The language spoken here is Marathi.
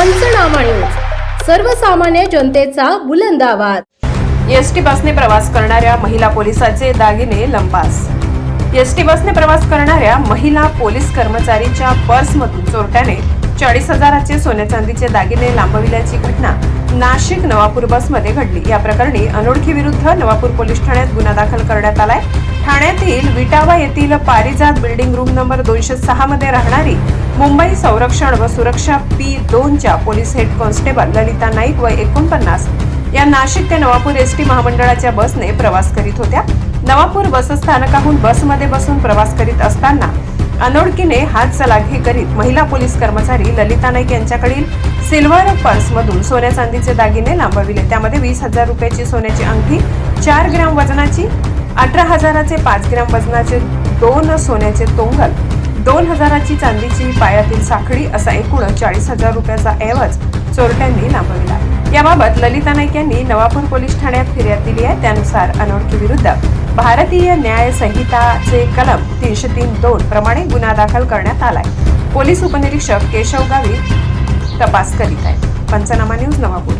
पंचनामा न्यूज सर्वसामान्य जनतेचा बुलंद आवाज. एसटी बसने प्रवास करणाऱ्या महिला पोलिसाचे दागिने लंपास. एसटी बसने प्रवास करणाऱ्या महिला पोलीस कर्मचारीच्या पर्समधून चोरट्याने चाळीस हजाराचे सोन्या चांदीचे दागिने लांबविल्याची घटना नाशिक नवापूर बसमध्ये घडली. या प्रकरणी अनोळखी विरुद्ध नवापूर पोलीस ठाण्यात गुन्हा दाखल करण्यात आलाय. ठाण्यातील विटावा येथील पारिजात बिल्डिंग रूम नंबर दोनशे सहा मध्ये राहणारी मुंबई संरक्षण व सुरक्षा पी दोनच्या police head constable Lalita Naik व एकोणपन्नास या नाशिक ते नवापूर एस टी महामंडळाच्या बसने प्रवास करीत होत्या. नवापूर बसस्थानकाहून बसमध्ये बसून प्रवास करीत असताना अनोळखीने हात सलाखी करीत महिला पोलीस कर्मचारी ललिता नाईक यांच्याकडील सिल्वर पर्समधून सोन्या चांदीचे दागिने लांबविले. त्यामध्ये वीस हजार रुपयाची सोन्याची अंगठी चार ग्राम वजनाची अठरा हजाराचे पाच ग्रॅम वजनाचे दोन सोन्याचे तोंगल दोन हजाराची चांदीची पायातील साखळी असा एकूण चाळीस हजार रुपयाचा ऐवज चोरट्यांनी लांबविला. याबाबत ललिता नाईक यांनी नवापूर पोलीस ठाण्यात फिर्याद दिली आहे. त्यानुसार अनोळखी विरुद्ध भारतीय न्याय संहिताचे कलम तीनशे तीन दोन प्रमाणे गुन्हा दाखल करण्यात आलाय. पोलीस उपनिरीक्षक केशव गावित तपास करीत आहेत. पंचनामा न्यूज नवापूर.